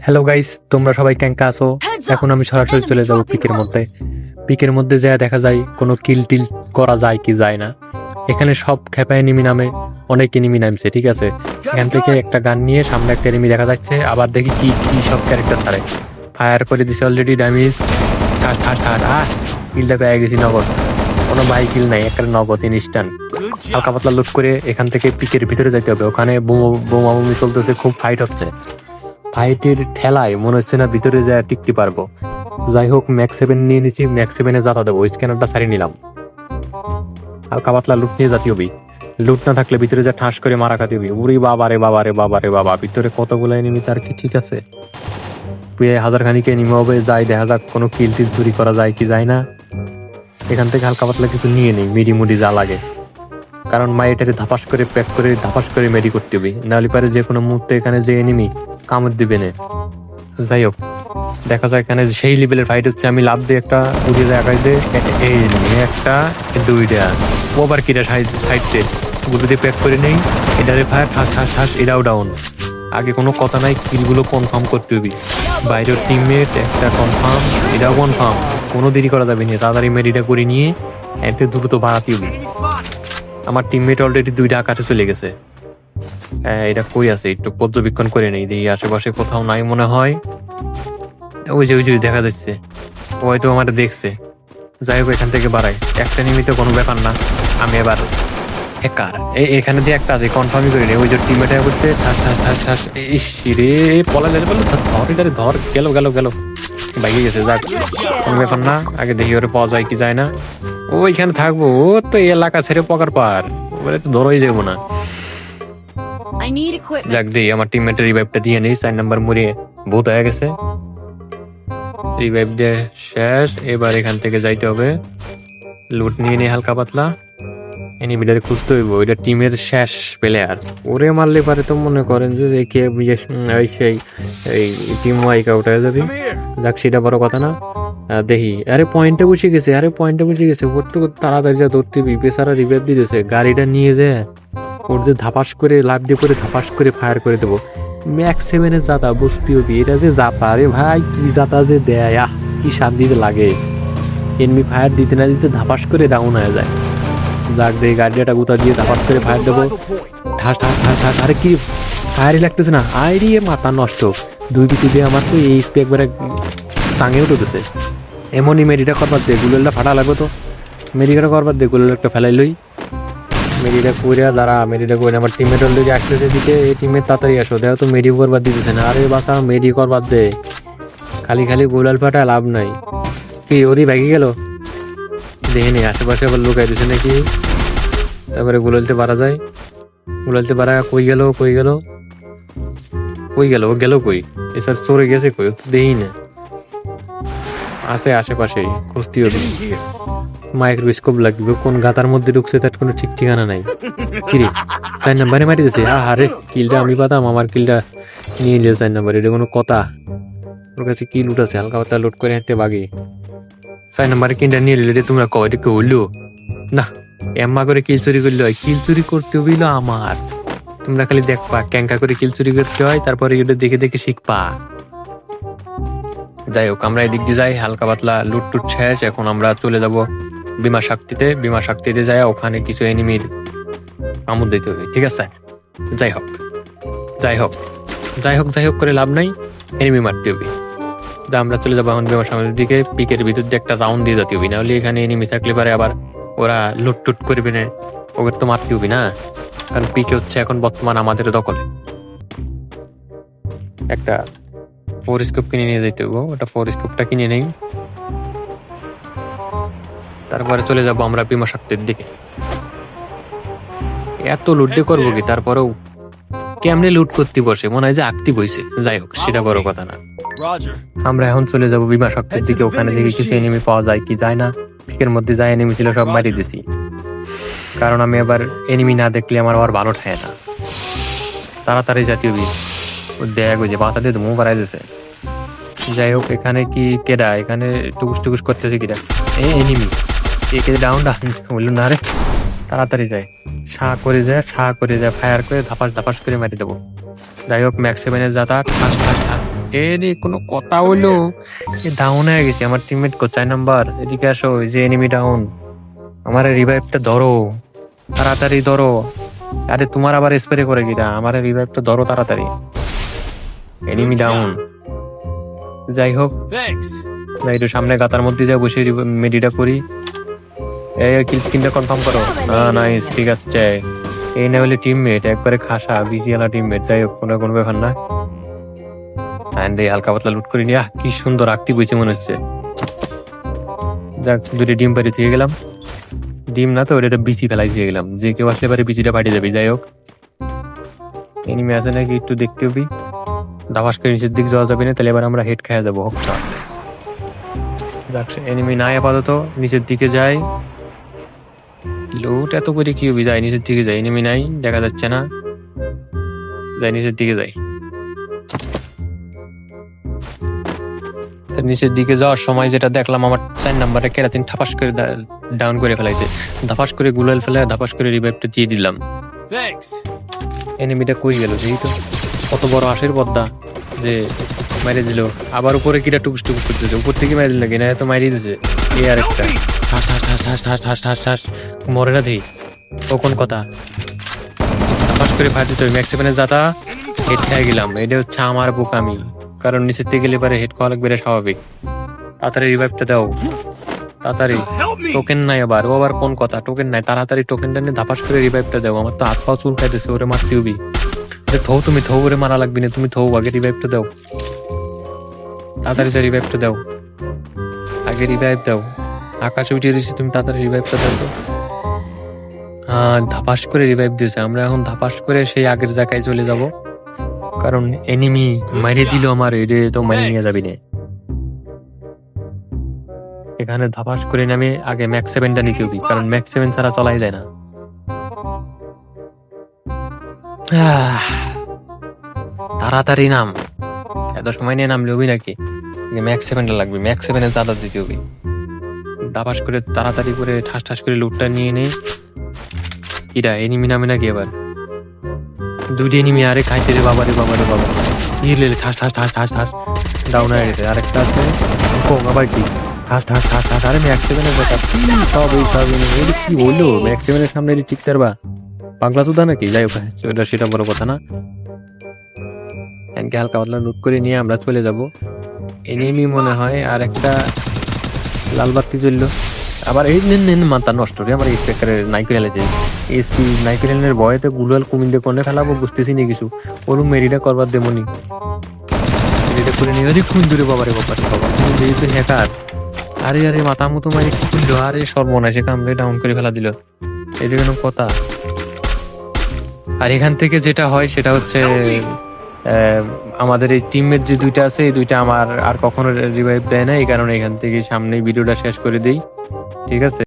Hello guys তোমরা সবাই ক্যাঙ্কা আসো এখন আমি সরাসরি চলে যাব পিকের মধ্যে। পিকের মধ্যে যা দেখা যায় কোনো কিল টিল করা যায় কি যায় না। এখানে সব খেপায় নিমি নামে অনেক এনিমি নামছে ঠিক আছে? এখান থেকে একটা গান নিয়ে সামনে একটা এনিমি দেখা যাচ্ছে আবার দেখি কি কি সব ক্যারেক্টার ছাড়ে। ফায়ার করে দিছে অলরেডি ড্যামেজ আহ! কিলটা পেয়ে গেছি নগদ। কোনো বাই কিল নাই একটা নগদ ইনস্ট্যান্ট হালকা পাতলা লুট করে এখান থেকে পিকের ভিতরে যাইতে হবে। ওখানে বোমা বোমা বোমাবুমি চলতেছে খুব ফাইট হচ্ছে। ফাইটের ঠেলায় মনে হচ্ছে না ভিতরে যা টিকতে পারব। যাই হোক ম্যাক্স সেভেন নিয়ে নিছি ম্যাক্স সেভেনে যাতা দেবো, স্ক্যানারটা সারিয়ে নিলাম। হালকা পাতলা লুট নিয়ে জাতীয় বি লুট না থাকলে ভিতরে যা ঠাস করে মারা খাতে হবে উরি বাবা রে বাবা রে বাবা রে বাবা, ভিতরে কতগুলো এনিমি তার কি ঠিক আছে? পুয়ে হাজার খানিকে এনিমি হবে, যাই দেখা যাক কোনো কিল টিল চুরি করা যায় কি যায় না। এখান থেকে হালকা পাতলা কিছু নিয়ে নেই, মিডি মুডি যা লাগে। কারণ মাইটারে ধাপাস করে, প্যাক করে, ধাপাস করে মেডি করতে হবে। নাহলে পারে যে কোনো মুহূর্তে এখানে যে এনিমি কামড় দিবে না। যাই হোক, দেখা যায় এখানে সেই লেভেলের ফাইট হচ্ছে, আমি লাভ দিয়ে একটা উড়িয়ে যায় আকাশ দিয়ে। একটা দুইটা ওভার সাইডে গুলো দিয়ে প্যাক করে নেই। এটারে ফায়ার ঠাস ঠাস ঠাস এটাও ডাউন আগে কোনো কথা নাই, কিলগুলো কনফার্ম করতে হবে। বাইরের টিমমেট একটা কনফার্ম এটাও কনফার্ম কোনো দেরি করা যাবে না, তাড়াতাড়ি মেডিটা করে নিয়ে, এতে দ্রুত বাড়াতে হবে। আমার টিমমেট অলরেডি দুইটা আকাশে চলে গেছে। এটা কই আছে? একটু পর্যবেক্ষণ করে নেই দেখি আশেপাশে কোথাও নাই মনে হয়। ওই যে ওই যে দেখা যাচ্ছে। ও হয়তো আমার দেখছে। যাই হোক, এখান থেকে বাড়াই। একটা নিমিত্ত কোনো ব্যাপার না। আমি এবার হ্যাকার এখানে দিয়ে একটা আছে কনফার্মই করে ওই যে টিমেটা ঠাস ঠাস ঠাস ঠাস। পলা বলল, ধর ধর গেল গেল গেল। বাইকে গেছে, যাক। কোনো ব্যাপার না, আগে দেখি ওরে পাওয়া যায় কি যায় না। ওইখানে থাকব, ও তো এলাকা ছেড়ে পকার পার। ওরে তো ধরোই যাব না। I need equipment. যাক দিই আমার টিমমেটের রিভাইভটা দিয়ে নেই চার নাম্বার মরিয়ে ভূত হয়ে গেছে। রিভাইভ দিয়ে শেষ এবার এখান থেকে যাইতে হবে। লুট নিয়ে নিয়ে হালকা পাতলা। এনিমিটারে খুঁজতে হইব ওইটা টিমের শেষ প্লেয়ার ওরে মারলে পারে তো মনে করেন যে কে ওই সেই এই টিম ওয়াইক আউট হয়ে যাবে। যাক সেটা বড় কথা না। দেখি আরে পয়েন্টে বসে গেছে আরে পয়েন্টে বসে গেছে ওর তো তাড়াতাড়ি যা ধরতে বেচারা রিভাইভ দিতেছে গাড়িটা নিয়ে যায়। ওর যে ধাপাস করে লাভ দিয়ে করে ধাপাস করে ফায়ার করে দেবো। ম্যাক্স সেভেনের জাতা বসতে হবে এটা যে জাতা রে ভাই, কি জাতা যে দেয়, আহ, কি শান্তি যে লাগে। এমনি ফায়ার দিতে না দিতে ধাপাস করে ডাউন হয়ে যায়। যাক দিয়ে গাড়িটা গুতা দিয়ে ধাপাস করে ফায়ার দেবো। ঠাস ঠাস ঠাস ঠাস আরে কি ফায়ারই লাগতেছে না। আইরি মাথা নষ্ট। দুই পিছু দিয়ে আমার তো এই স্পে একবারে টাঙে উঠেছে এমনই মেডিটা করবার দে, গুলোলটা ফাটা লাগবে তো। মেডিকাটা করবার দে, গুলোল একটা ফেলাই লই। মেডিটা কইরা, দাঁড়া, মেডিটা কইরা, আমার টিমের অলরেডি আসতেছে দিকে এই টিমের তাড়াতাড়ি আসো, দেখো তো মেডি করবার দিতেছে না। আরে বাসা মেডি করবার দে। খালি খালি গোলাল ফাটা লাভ নাই। কি ওরই ব্যাগে গেল? দেখিনি, আশেপাশে আবার লুকাই দিছে নাকি? তারপরে গুলালতে পারা যায়। গুলালতে পারা কই গেল কই গেল? কই গেল, ও গেল কই? এসব চড়ে গেছে কই? তো দেই না আছে আশেপাশে খুঁজতে হবে মাইক্রোস্কোপ লাগবে, কোন গাতার মধ্যে ঢুকছে তার কোনো ঠিক ঠিকানা নাই। কিরে চার নাম্বারে মারি দিছে? আ হারে কিলটা আমি পাতাম, আমার কিলটা নিয়ে নিয়ে চার নাম্বার, এটা কোনো কথা। ওর কাছে কি লুট আছে? হালকা পাতলা লুট করে হাঁটতে বাগে। চার নাম্বারে কিনটা নিয়ে নিলে তোমরা কয়, এটা হইল? না, এম্মা করে কিল চুরি করলে হয়। কিল চুরি করতে হইল আমার। তোমরা খালি দেখবা ক্যাঙ্কা করে কিল চুরি করতে হয়, তারপরে এটা দেখে দেখে শিখবা। যাই হোক, আমরা এদিক দিয়ে যাই, হালকা পাতলা লুট টুট শেষ, এখন আমরা চলে যাব বিমা শক্তিতে বিমা শক্তিতে যায় ওখানে কিছু এনিমির কামড় দিতে হবে, ঠিক আছে? যাই হোক যাই হোক যাই হোক যাই হোক করে লাভ নাই, এনিমি মারতে হবে। যা আমরা চলে যাব এখন বিমা সামনের দিকে, পিকের ভিতর দিয়ে একটা রাউন্ড দিয়ে যেতে হবে, নাহলে এখানে এনিমি থাকলে পারে আবার ওরা লুট টুট করবে না, ওকে তো মারতে হবে না? কারণ পিকে হচ্ছে এখন বর্তমান আমাদের দখলে। একটা ফোর স্কোপ কিনে নিয়ে যেতে হব ওটা ফোর স্কোপটা কিনে নেই। তারপরে চলে যাব আমরা বিমা শক্তির দিকে। এত লুট করব কি? তারপরেও কেমনে লুট করতে বসে? মনে হয় যে আঁকতি বইছে। যাই হোক সেটা বড় কথা না। আমরা এখন চলে যাব বিমা শক্তির দিকে। ওখানে দেখি কিছু এনিমি পাওয়া যায় কি যায় না। পিকের মধ্যে যা এনিমি ছিল সব মারি দিছি। কারণ আমি এবার এনিমি না দেখলে আমার আবার ভালো ঠায় না। তাড়াতাড়ি জাতীয় বি ও দেখ ওই যে বাসা দিয়ে মুখ বাড়াই দিছে। যাই হোক এখানে কি কেডা? এখানে টুকুস টুকুস করতেছে কিরা এ এনিমি বলল না রে তাড়াতাড়ি যায় সা করে যায় সা করে যায় ফায়ার করে ধাপাস ধাপাস করে মারি দেবো যাই হোক ম্যাক্স সেভেনের যাতা ঠাস ঠাস ঠাস এ রে কোনো কথা হইল এ ডাউন হয়ে গেছে আমার টিমমেট কোথায় নাম্বার এদিকে আসো যে এনিমি ডাউন আমার রিভাইভটা ধরো তাড়াতাড়ি ধরো আরে তোমার আবার স্প্রে করে কিনা আমার রিভাইভটা ধরো তাড়াতাড়ি এনিমি ডাউন যাই হোক Thanks. না একটু সামনে গাতার মধ্যে যা বসে মেডিটা করি এই কিল স্ক্রিনটা কনফার্ম করো। হ্যাঁ নাইস ঠিক আছে এই না হলে টিমমেট একবারে খাসা বিজিয়ালা টিমমেট যাই হোক কোনো কোনো ব্যাপার না। অ্যান্ড এই হালকা পাতলা লুট করে নিয়ে কি সুন্দর আকতি বইছে মনে হচ্ছে। যাক দুটি ডিম পাড়ি থেকে গেলাম। ডিম না তো ওটা বিচি ফেলাই দিয়ে গেলাম। যে কেউ আসলে পারে বিচিটা পাঠিয়ে যাবে যাই হোক। এনিমি আছে নাকি একটু দেখতে হবি। দাবাস করে নিচের দিক যাওয়া যাবে না তাহলে এবার আমরা হেড খাওয়া যাব হোক যাক এনিমি নাই আপাতত নিচের দিকে যাই। লুট এত করে কি হবে? যাই নিচের দিকে যাই এনিমি নাই দেখা যাচ্ছে না। যাই নিচের দিকে যাই। নিচের দিকে যাওয়ার সময় যেটা দেখলাম আমার চার নাম্বারে কেরাতিন ঠাপাস করে ডাউন করে ফেলাইছে। ধাপাস করে গুলাল ফেলে ধাপাস করে রিভাইভটা দিয়ে দিলাম. এনিমিটা কই গেল যেই তো কত বড় আশের পদ্মা যে মেরে দিল। আবার উপরে কিটা টুকুস টুকুস করতেছে। উপর থেকে মেরে দিল নাকি? না তো মারিয়ে দিছে। এ আর একটা। ঠাস ঠাস ঠাস ঠাস ঠাস ঠাস ঠাস ঠাস। মরে না দেই। ও কোন কথা? ফাঁস করে ফায়ার দিতে ম্যাক্স সেভেনে যাতা হেড খেয়ে গেলাম। এটা হচ্ছে আমার বোকামি। কারণ নিচের থেকে গেলে পারে হেড খাওয়া লাগবে, এটা স্বাভাবিক। তাড়াতাড়ি রিভাইভটা দাও। তাড়াতাড়ি। টোকেন নাই আবার। ও আবার কোন কথা? টোকেন নাই। তাড়াতাড়ি টোকেনটা নিয়ে ধাপাস করে রিভাইভটা দাও। আমার তো হাত পা চুল খাইতেছে ওরে মারতে হবি। থৌ তুমি থৌ ওরে মারা লাগবে না তুমি থৌ আগে রিভাইভটা দাও। তাড়াতাড়ি সে রিভাইভটা দাও। আগে রিভাইভ দাও। আকাশে উঠিয়ে দিয়েছি তুমি তাড়াতাড়ি রিভাইভটা দাও তো। আহ, ধাপাস করে রিভাইভ দিয়েছে। আমরা এখন ধাপাস করে সেই আগের জায়গায় চলে যাব। কারণ এনিমি মাইরে দিল আমার এরে তো মাইরে নিয়ে যাবি না। এখানে ধাপাস করে নামে আগে ম্যাক্স সেভেনটা নিতে হবে কারণ ম্যাক্স সেভেন ছাড়া চলাই যায় না। তাড়াতাড়ি নাম। এত সময় নিয়ে নামলে হবি নাকি? ম্যাক্স সেভেনটা লাগবে ম্যাক্স সেভেনের চাঁদা দিতে হবে। দাবাস করে তাড়াতাড়ি করে ঠাস ঠাস করে লুটটা নিয়ে নেই কিরা এনিমি নামে নাকি এবার? দুইটি এনিমি আরে খাইতে রে বাবা রে বাবা রে বাবা। ইলে ঠাস ঠাস ঠাস ঠাস ঠাস ডাউন গেছে। আরেকটা আছে। কোং আবার কি? ঠাস ঠাস ঠাস ঠাস। আরে ম্যাক্স সেভেনের কথা সব এই সব এটা কি হইল ম্যাক্স সেভেনের সামনে ঠিক পারবা বাংলা সুদা নাকি? যাই হোক সেটা সেটা বড় কথা না। এনকে হালকা পাতলা নোট করে নিয়ে আমরা চলে যাব। এনিমি মনে হয় আর একটা লাল বাতি জ্বললো। আবার এই নেন নেন, মাথা নষ্ট রে, আমার স্পেকারের নাইকেল এলেছে এসপি নাইকেলের বয়েতে গুলাল কুমিন্দে কোনে ফেলাবো, বুঝতেছি না কিছু। ওরম মেরিটা করবার দেমনি মেরিটা করে নিয়ে খুন দূরে বাবারে বাবারে বাবা যেহেতু হ্যাকার আরে আরে, মাথা মতো মারি, কি করল? আরে, সর্বনাশে কামড়ে ডাউন করে ফেলা দিল। এটা কোনো কথা। আর এখান থেকে যেটা হয়, সেটা হচ্ছে আমাদের এই টিমের যে দুইটা আছে, এই দুইটা আমার আর কখনো রিভাইভ দেয় না। এই কারণে এখান থেকে সামনে ভিডিওটা শেষ করে দিই। ঠিক আছে?